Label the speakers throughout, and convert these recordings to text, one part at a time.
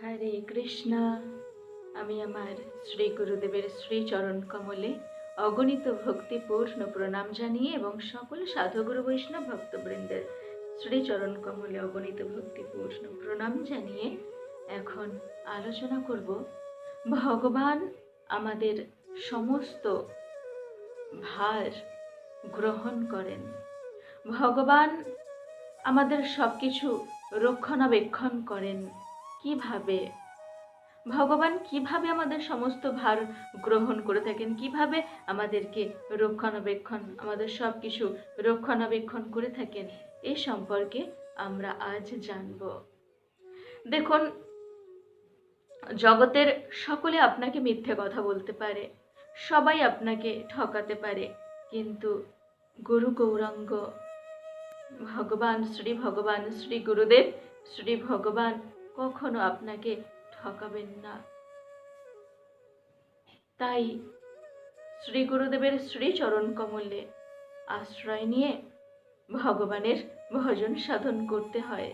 Speaker 1: হরে কৃষ্ণ আমি আমার শ্রী গুরুদেবের শ্রীচরণ কমলে অগণিত ভক্তিপূর্ণ প্রণাম জানিয়ে এবং সকল সাধুগুরু বৈষ্ণব ভক্তবৃন্দের শ্রীচরণ কমলে অগণিত ভক্তিপূর্ণ প্রণাম জানিয়ে এখন আলোচনা করব ভগবান আমাদের সমস্ত ভার গ্রহণ করেন ভগবান আমাদের সব কিছু রক্ষণাবেক্ষণ করেন কিভাবে ভগবান কিভাবে আমাদের সমস্ত ভার গ্রহণ করে থাকেন কিভাবে আমাদেরকে রক্ষণাবেক্ষণ আমাদের সব কিছু রক্ষণাবেক্ষণ করে থাকেন এ সম্পর্কে আমরা আজ জানব দেখুন জগতের সকলে আপনাকে মিথ্যে কথা বলতে পারে সবাই আপনাকে ঠকাতে পারে কিন্তু গুরু গৌরাঙ্গ ভগবান শ্রী ভগবান শ্রী গুরুদেব শ্রী ভগবান কখনো আপনাকে ঠকাবেন না তাই শ্রী গুরুদেবের শ্রীচরণ কমলে আশ্রয় নিয়ে ভগবানের ভজন সাধন করতে হয়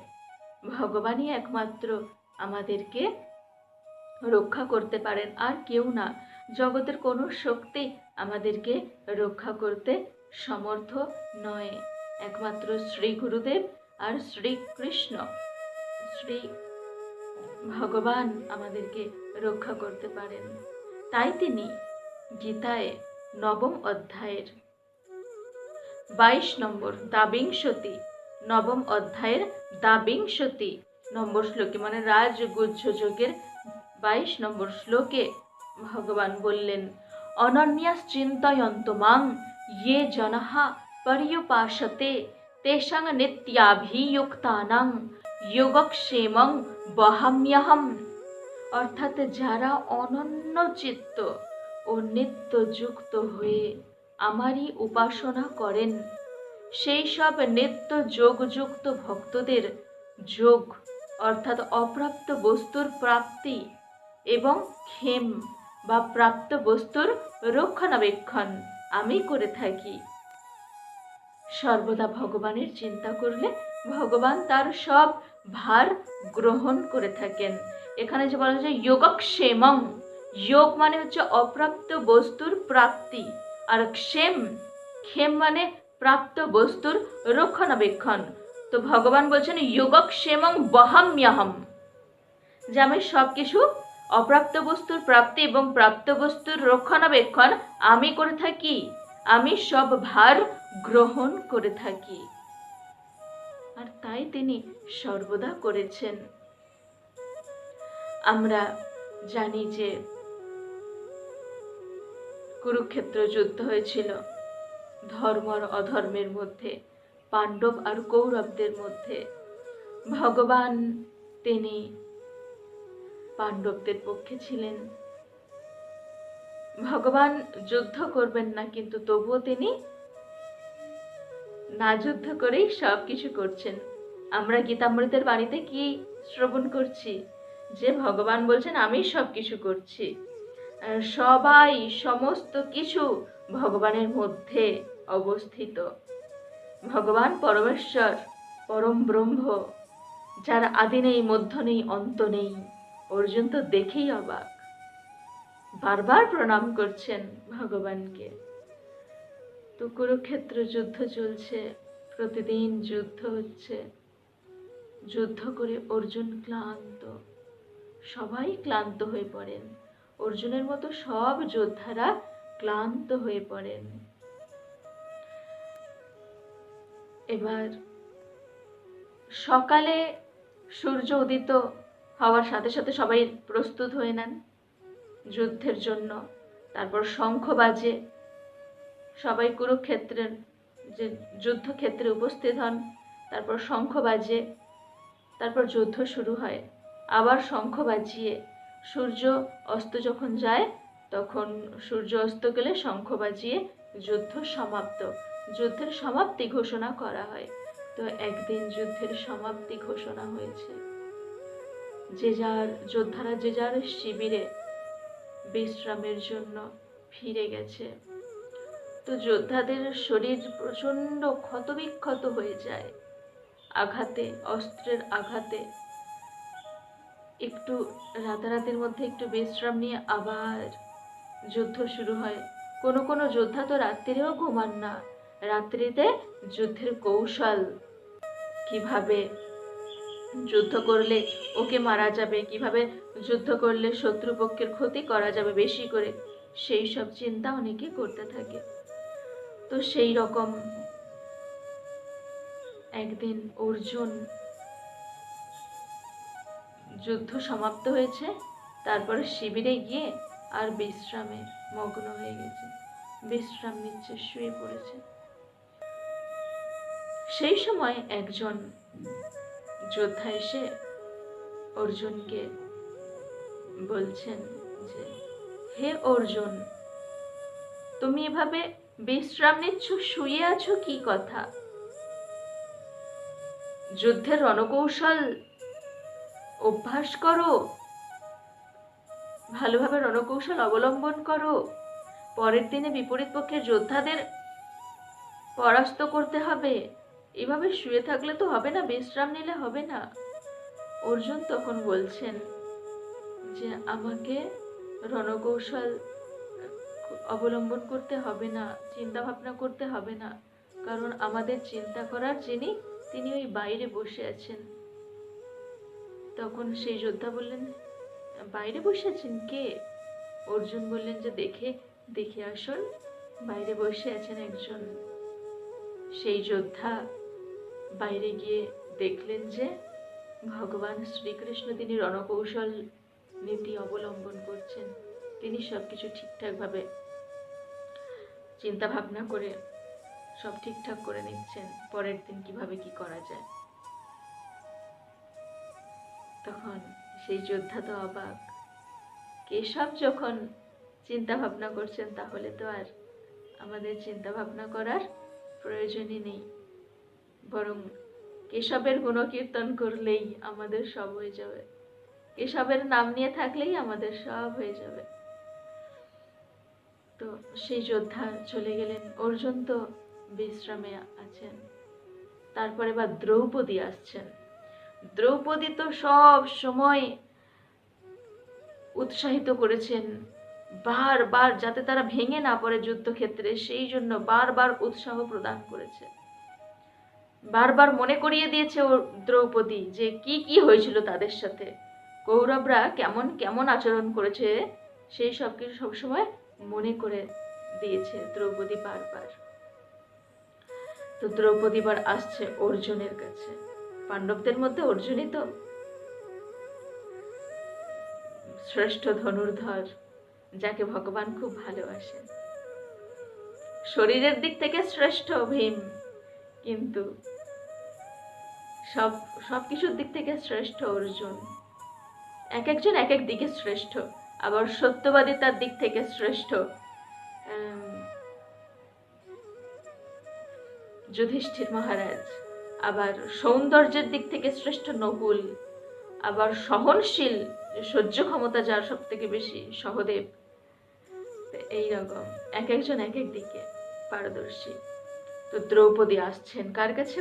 Speaker 1: ভগবানই একমাত্র আমাদেরকে রক্ষা করতে পারেন আর কেউ না জগতের কোনো শক্তি আমাদেরকে রক্ষা করতে সমর্থ নয় একমাত্র শ্রী গুরুদেব আর শ্রীকৃষ্ণ শ্রী ভগবান আমাদেরকে রক্ষা করতে পারেন তাই তিনি গীতায় নবম অধ্যায়ের বাইশ নম্বর দাবিংশতি নবম অধ্যায়ের দাবিংশতি নম্বর শ্লোকে মানে রাজগুজ্জ যোগের বাইশ নম্বর শ্লোকে ভগবান বললেন অনন্যাস চিন্তয়ন্ত মাং ইয়ে জনহা পরিপাশতে তেষাং নিত্যাভিযুক্তানাং যোগক্ষেমং বাহাম্যাহাম অর্থাৎ যারা অনন্য চিত্ত ও নিত্য যুক্ত হয়ে আমারই উপাসনা করেন সেই সব নিত্য যোগযুক্ত ভক্তদের যোগ অর্থাৎ অপ্রাপ্ত বস্তুর প্রাপ্তি এবং ক্ষেম বা প্রাপ্ত বস্তুর রক্ষণাবেক্ষণ আমি করে থাকি সর্বদা ভগবানের চিন্তা করলে ভগবান তার সব ভার গ্রহণ করে থাকেন এখানে যে বলা হচ্ছে যোগক্ষেমং যোগ মানে হচ্ছে অপ্রাপ্ত বস্তুর প্রাপ্তি আর ক্ষেম ক্ষেম মানে প্রাপ্ত বস্তুর রক্ষণাবেক্ষণ তো ভগবান বলছেন যোগক্ষেমং বহাম্যহম যে আমি সব কিছু অপ্রাপ্ত বস্তুর প্রাপ্তি এবং প্রাপ্ত বস্তুর রক্ষণাবেক্ষণ আমি করে থাকি আমি সব ভার গ্রহণ করে থাকি আর তাই তিনি সর্বদা করেছেন আমরা জানি যে কুরুক্ষেত্র যুদ্ধ হয়েছিল ধর্ম আর অধর্মের মধ্যে পাণ্ডব আর কৌরবদের মধ্যে ভগবান তিনি পাণ্ডবদের পক্ষে ছিলেন ভগবান যুদ্ধ করবেন না কিন্তু তবুও তিনি না যুদ্ধ করেই সব কিছু করছেন আমরা গীতামৃতের বাণীতে কি শ্রবণ করছি যে ভগবান বলছেন আমি সব কিছু করছি সবাই সমস্ত কিছু ভগবানের মধ্যে অবস্থিত ভগবান পরমেশ্বর পরম ব্রহ্ম যার আদি নেই মধ্য নেই অন্ত নেই অর্জুন তো দেখেই অবাক বারবার প্রণাম করছেন ভগবানকে তো কুরুক্ষেত্র যুদ্ধ চলছে প্রতিদিন যুদ্ধ হচ্ছে যুদ্ধ করে অর্জুন ক্লান্ত সবাই ক্লান্ত হয়ে পড়েন অর্জুনের মতো সব যোদ্ধারা ক্লান্ত হয়ে পড়েন এবার সকালে সূর্য উদিত হওয়ার সাথে সাথে সবাই প্রস্তুত হয়ে নেন যুদ্ধের জন্য তারপর শঙ্খ বাজে সবাই কুরুক্ষেত্রের যে যুদ্ধক্ষেত্রে উপস্থিত হন তারপর শঙ্খ বাজে তারপর যুদ্ধ শুরু হয় আবার শঙ্খ বাজিয়ে সূর্য অস্ত যখন যায় তখন সূর্য অস্ত গেলে শঙ্খ বাজিয়ে যুদ্ধ সমাপ্ত যুদ্ধের সমাপ্তি ঘোষণা করা হয় তো একদিন যুদ্ধের সমাপ্তি ঘোষণা হয়েছে যে যার যোদ্ধারা যে যার শিবিরে বিশ্রামের জন্য ফিরে গেছে তো যোদ্ধাদের শরীর প্রচণ্ড ক্ষতবিক্ষত হয়ে যায় আঘাতে অস্ত্রের আঘাতে একটু রাতারাতের মধ্যে একটু বিশ্রাম নিয়ে আবার যুদ্ধ শুরু হয় কোনো কোনো যোদ্ধা তো রাত্রিরেও ঘুমান না রাত্রিতে যুদ্ধের কৌশল কিভাবে যুদ্ধ করলে ওকে মারা যাবে কিভাবে যুদ্ধ করলে শত্রুপক্ষের ক্ষতি করা যাবে বেশি করে সেই সব চিন্তা অনেকে করতে থাকে তো সেই রকম একদিন অর্জুন যুদ্ধ সমাপ্ত হয়েছে তারপরে শিবিরে গিয়ে আর বিশ্রামে মগ্ন হয়ে গেছে বিশ্রাম নিচ্ছে শুয়ে পড়েছে সেই সময় একজন যোদ্ধা এসে অর্জুনকে বলছেন যে হে অর্জুন তুমি এভাবে বিশ্রাম নিচ্ছ শুয়ে আছো কি কথা যুদ্ধের রণকৌশল অভ্যাস করো ভালোভাবে রণকৌশল অবলম্বন করো পরের দিনে বিপরীত পক্ষের যোদ্ধাদের পরাস্ত করতে হবে এভাবে শুয়ে থাকলে তো হবে না বিশ্রাম নিলে হবে না অর্জুন তখন বলছেন যে আমাকে রণকৌশল অবলম্বন করতে হবে না চিন্তা ভাবনা করতে হবে না কারণ আমাদের চিন্তা করার যিনি তিনি ওই বাইরে বসে আছেন তখন সেই যোদ্ধা বললেন বাইরে বসে আছেন কে অর্জুন বললেন যে দেখে দেখে আসুন বাইরে বসে আছেন একজন সেই যোদ্ধা বাইরে গিয়ে দেখলেন যে ভগবান শ্রীকৃষ্ণ তিনি রণকৌশল নীতি অবলম্বন করছেন তিনি সব কিছু ঠিকঠাকভাবে চিন্তা ভাবনা করে সব ঠিকঠাক করে নিচ্ছেন পরের দিন কিভাবে কি করা যায় তখন সেই যোদ্ধা তো অবাক কেশব যখন চিন্তা ভাবনা করছেন তাহলে তো আর আমাদের চিন্তা ভাবনা করার প্রয়োজনই নেই বরং কেশবের গুণকীর্তন করলেই আমাদের সব হয়ে যাবে কেশবের নাম নিয়ে থাকলেই আমাদের সব হয়ে যাবে তো সেই যোদ্ধা চলে গেলেন অর্জুন তো বিশ্রামে আছেন তারপরে বা দ্রৌপদী আসছেন দ্রৌপদী তো সব সময় উৎসাহিত করেছেন বারবার যাতে তারা ভেঙে না পড়ে যুদ্ধক্ষেত্রে সেই জন্য বারবার উৎসাহ প্রদান করেছে বারবার মনে করিয়ে দিয়েছে ও দ্রৌপদী যে কি কি হয়েছিল তাদের সাথে কৌরবরা কেমন কেমন আচরণ করেছে সেই সব কিছু সবসময় মনে করে দিয়েছে দ্রৌপদী বারবার তো দ্রৌপদী বার আসছে অর্জুনের কাছে পাণ্ডবদের মধ্যে অর্জুনই তো শ্রেষ্ঠ ধনুর্ধর যাকে ভগবান খুব ভালোবাসেন শরীরের দিক থেকে শ্রেষ্ঠ ভীম কিন্তু সব সব কিছুর দিক থেকে শ্রেষ্ঠ অর্জুন এক একজন এক এক দিকে শ্রেষ্ঠ আবার সত্যবাদিতার দিক থেকে শ্রেষ্ঠ যুধিষ্ঠির মহারাজ আবার সৌন্দর্যের দিক থেকে শ্রেষ্ঠ নকুল আবার সহনশীল সহ্য ক্ষমতা যার সব থেকে বেশি সহদেব এইরকম এক একজন এক এক দিকে পারদর্শী তো দ্রৌপদী আসছেন কার কাছে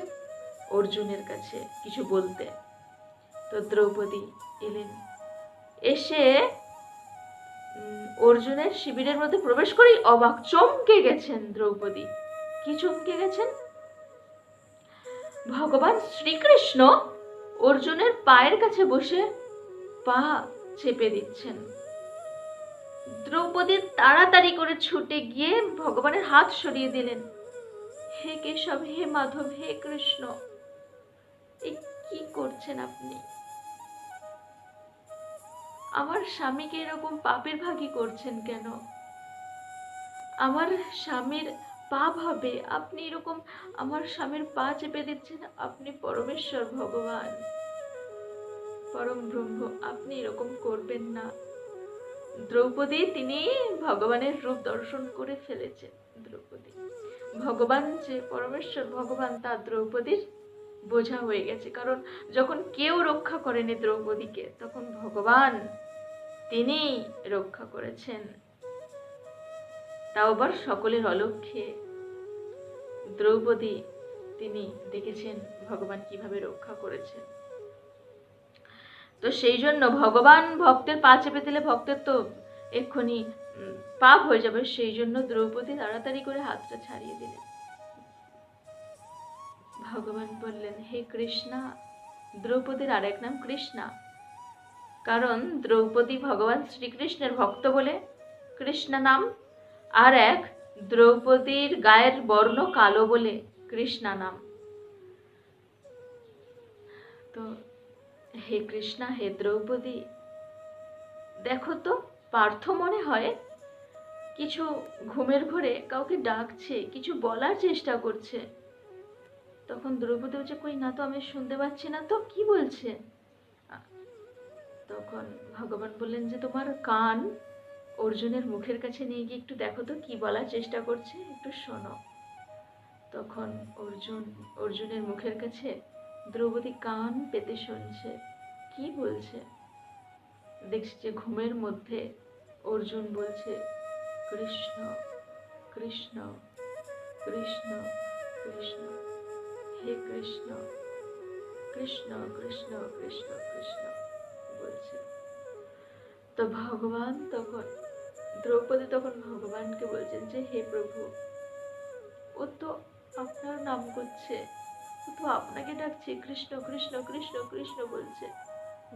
Speaker 1: অর্জুনের কাছে কিছু বলতে তো দ্রৌপদী এলেন এসে অর্জুনের শিবিরের মধ্যে প্রবেশ করেই অবাক চমকে গেছেন দ্রৌপদী কি চমকে গেছেন ভগবান শ্রীকৃষ্ণ অর্জুনের পায়ের কাছে বসে পা চেপে দিচ্ছেন দ্রৌপদী তাড়াতাড়ি করে ছুটে গিয়ে ভগবানের হাত সরিয়ে দিলেন হে কেশব হে মাধব হে কৃষ্ণ কি করছেন আপনি আমার স্বামীকে এরকম পাপের ভাগি করছেন কেন আমার স্বামীর পাপ হবে আপনি এরকম আমার স্বামীর পা চেপে দিচ্ছেন আপনি পরমেশ্বর ভগবান পরম ব্রহ্ম আপনি এরকম করবেন না দ্রৌপদী তিনি ভগবানের রূপ দর্শন করে ফেলেছেন দ্রৌপদী ভগবান যে পরমেশ্বর ভগবান তা দ্রৌপদীর বোঝা হয়ে গেছে কারণ যখন কেউ রক্ষা করেনি দ্রৌপদীকে তখন ভগবান তিনি রক্ষা করেছেন তাও আবার সকলের অলক্ষ্যে দ্রৌপদী তিনি দেখেছেন ভগবান কিভাবে রক্ষা করেছেন তো সেই জন্য ভগবান ভক্তের পা চেপে দিলে ভক্তের তো এক্ষুনি পাপ হয়ে যাবে সেই জন্য দ্রৌপদী তাড়াতাড়ি করে হাতটা ছাড়িয়ে দিলেন ভগবান বললেন হে কৃষ্ণা দ্রৌপদীর আরেক নাম কৃষ্ণা কারণ দ্রৌপদী ভগবান শ্রীকৃষ্ণের ভক্ত বলে কৃষ্ণা নাম আর এক দ্রৌপদীর গায়ের বর্ণ কালো বলে কৃষ্ণা নাম তো হে কৃষ্ণা হে দ্রৌপদী দেখো তো পার্থ মনে হয় কিছু ঘুমের ঘরে কাউকে ডাকছে কিছু বলার চেষ্টা করছে তখন দ্রৌপদী বলছে কই না তো আমি শুনতে পাচ্ছি না তো কি বলছে তখন ভগবান বললেন যে তোমার কান অর্জুনের মুখের কাছে নিয়ে গিয়ে একটু দেখো তো কি বলার চেষ্টা করছে একটু শোনো তখন অর্জুন অর্জুনের মুখের কাছে দ্রৌপদী কান পেতে শুনছে কি বলছে দেখছি যে ঘুমের মধ্যে অর্জুন বলছে কৃষ্ণ কৃষ্ণ কৃষ্ণ কৃষ্ণ হে কৃষ্ণ কৃষ্ণ কৃষ্ণ কৃষ্ণ কৃষ্ণ বলছে তো ভগবান তখন দ্রৌপদী তখন ভগবানকে বলছেন যে হে প্রভু ও তো আপনার নাম করছে ও তো আপনাকে ডাকছে কৃষ্ণ কৃষ্ণ কৃষ্ণ কৃষ্ণ বলছে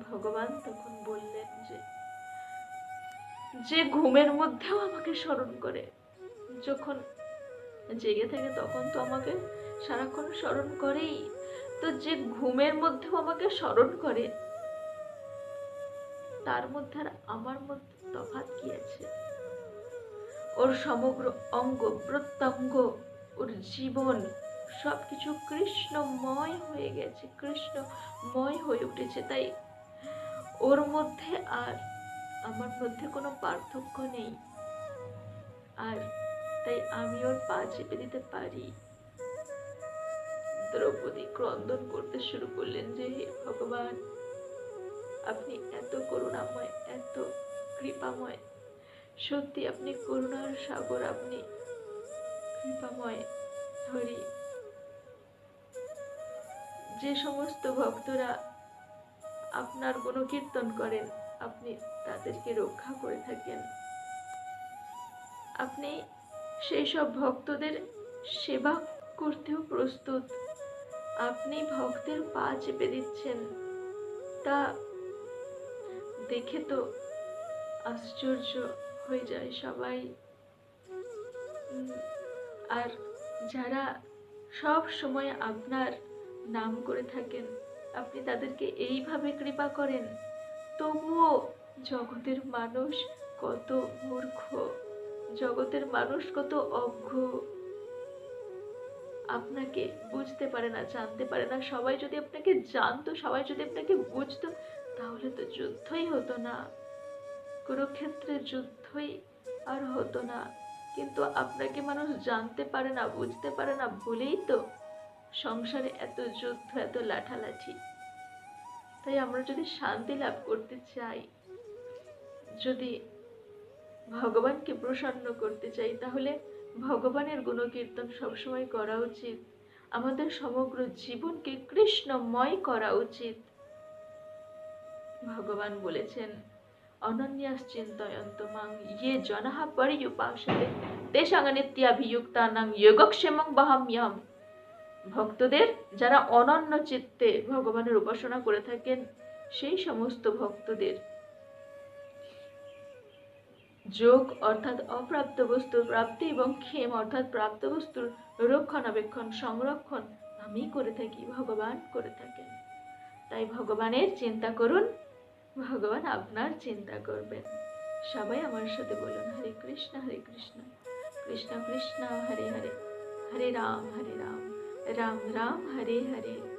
Speaker 1: ভগবান তখন বললেন যে যে ঘুমের মধ্যেও আমাকে স্মরণ করে যখন জেগে থাকে তখন তো আমাকে সারাক্ষণ স্মরণ করেই তো যে ঘুমের মধ্যেও আমাকে স্মরণ করে তার মধ্যে আর আমার মধ্যে তফাৎ কি আছে ওর সমগ্র অঙ্গ প্রত্যঙ্গ ওর জীবন সব কিছু কৃষ্ণময় হয়ে গেছে কৃষ্ণময় হয়ে উঠেছে তাই ওর মধ্যে আর আমার মধ্যে কোনো পার্থক্য নেই আর তাই আমি ওর পা চেপে দিতে পারি দ্রৌপদী ক্রন্দন করতে শুরু করলেন যে হে ভগবান আপনি এত করুণাময় এত কৃপাময় সত্যি আপনি করুণার সাগর আপনি কৃপাময় হরি যে সমস্ত ভক্তরা আপনার কোনো কীর্তন করেন আপনি তাদেরকে রক্ষা করে থাকেন আপনি সেই সব ভক্তদের সেবা করতেও প্রস্তুত আপনি ভক্তের পা চেপে দিচ্ছেন তা দেখে তো আশ্চর্য হয়ে যায় সবাই আর যারা সব সময় আপনার নাম করে থাকেন আপনি তাদেরকে এইভাবে কৃপা করেন তবুও জগতের মানুষ কত মূর্খ জগতের মানুষ কত অজ্ঞ আপনাকে বুঝতে পারে না জানতে পারে না সবাই যদি আপনাকে জানতো সবাই যদি আপনাকে বুঝতো তাহলে তো যুদ্ধই হতো না কুরুক্ষেত্রে যুদ্ধই আর হতো না কিন্তু আপনাকে মানুষ জানতে পারে না বুঝতে পারে না বলেই তো সংসারে এত যুদ্ধ এত লাঠালাঠি তাই আমরা যদি শান্তি লাভ করতে চাই যদি ভগবানকে প্রসন্ন করতে চাই তাহলে ভগবানের গুণকীর্তন সবসময় করা উচিত আমাদের সমগ্র জীবনকে কৃষ্ণময় করা উচিত ভগবান বলেছেন অনন্যাস চিন্তয়ন্ত মাং ইয়ে জনাহ পরি তেষাং নিত্যাভিযুক্তা নাং যোগক্ষেমং ভক্তদের যারা অনন্য চিত্তে ভগবানের উপাসনা করে থাকেন সেই সমস্ত ভক্তদের যোগ অর্থাৎ অপ্রাপ্ত বস্তুর প্রাপ্তি এবং ক্ষেম অর্থাৎ প্রাপ্ত বস্তুর রক্ষণাবেক্ষণ সংরক্ষণ আমি করে থাকি ভগবান করে থাকেন তাই ভগবানের চিন্তা করুন ভগবান আপনার চিন্তা করবেন সবাই আমার সাথে বলুন হরে কৃষ্ণ হরে কৃষ্ণ কৃষ্ণ কৃষ্ণ হরে হরে হরে রাম হরে রাম রাম রাম হরে হরে